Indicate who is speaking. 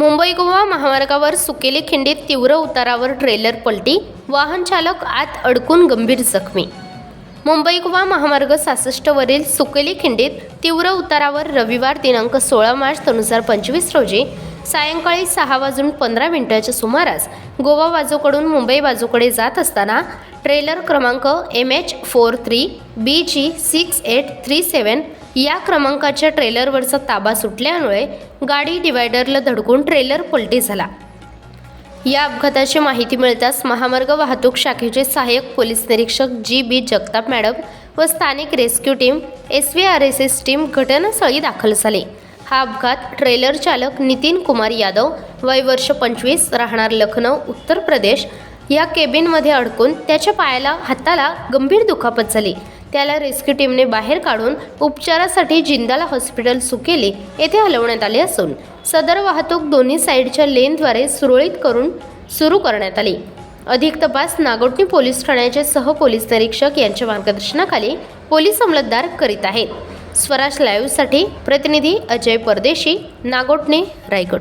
Speaker 1: मुंबई गोवा महामार्गावर सुकेली खिंडीत तीव्र उतारावर ट्रेलर पलटी वाहन चालक आत अडकून गंभीर जखमी. मुंबई गोवा महामार्ग सासष्टवरील सुकेली खिंडीत तीव्र उतारावर रविवार दिनांक सोळा मार्च दोन हजार पंचवीस रोजी सायंकाळी सहा वाजून पंधरा मिनिटाच्या सुमारास गोवा बाजूकडून मुंबई बाजूकडे जात असताना ट्रेलर क्रमांक M H four three B G six eight three seven या क्रमांकाच्या ट्रेलरवरचा ताबा सुटल्यामुळे गाडी डिवायडरला धडकून ट्रेलर पलटी झाला. या अपघाताची माहिती मिळताच महामार्ग वाहतूक शाखेचे सहाय्यक पोलीस निरीक्षक जी बी जगताप मॅडम व स्थानिक rescue team S V R S S team घटनास्थळी दाखल झाले. हा अपघात ट्रेलर चालक नितीन कुमार यादव वय वर्ष पंचवीस राहणार लखनौ उत्तर प्रदेश या केबिनमध्ये अडकून त्याच्या पायाला हाताला गंभीर दुखापत झाली. त्याला रेस्क्यू टीमने बाहेर काढून उपचारासाठी जिंदाला हॉस्पिटल सुकेली येथे हलवण्यात आले असून सदर वाहतूक दोन्ही साईडच्या लेनद्वारे सुरळीत करून सुरू करण्यात आली. अधिक तपास नागोटणी पोलीस ठाण्याचे सह पोलीस निरीक्षक यांच्या मार्गदर्शनाखाली पोलीस अंमलदार करीत आहेत. स्वराज लाईव्हसाठी प्रतिनिधी अजय परदेशी नागोटणे रायगड.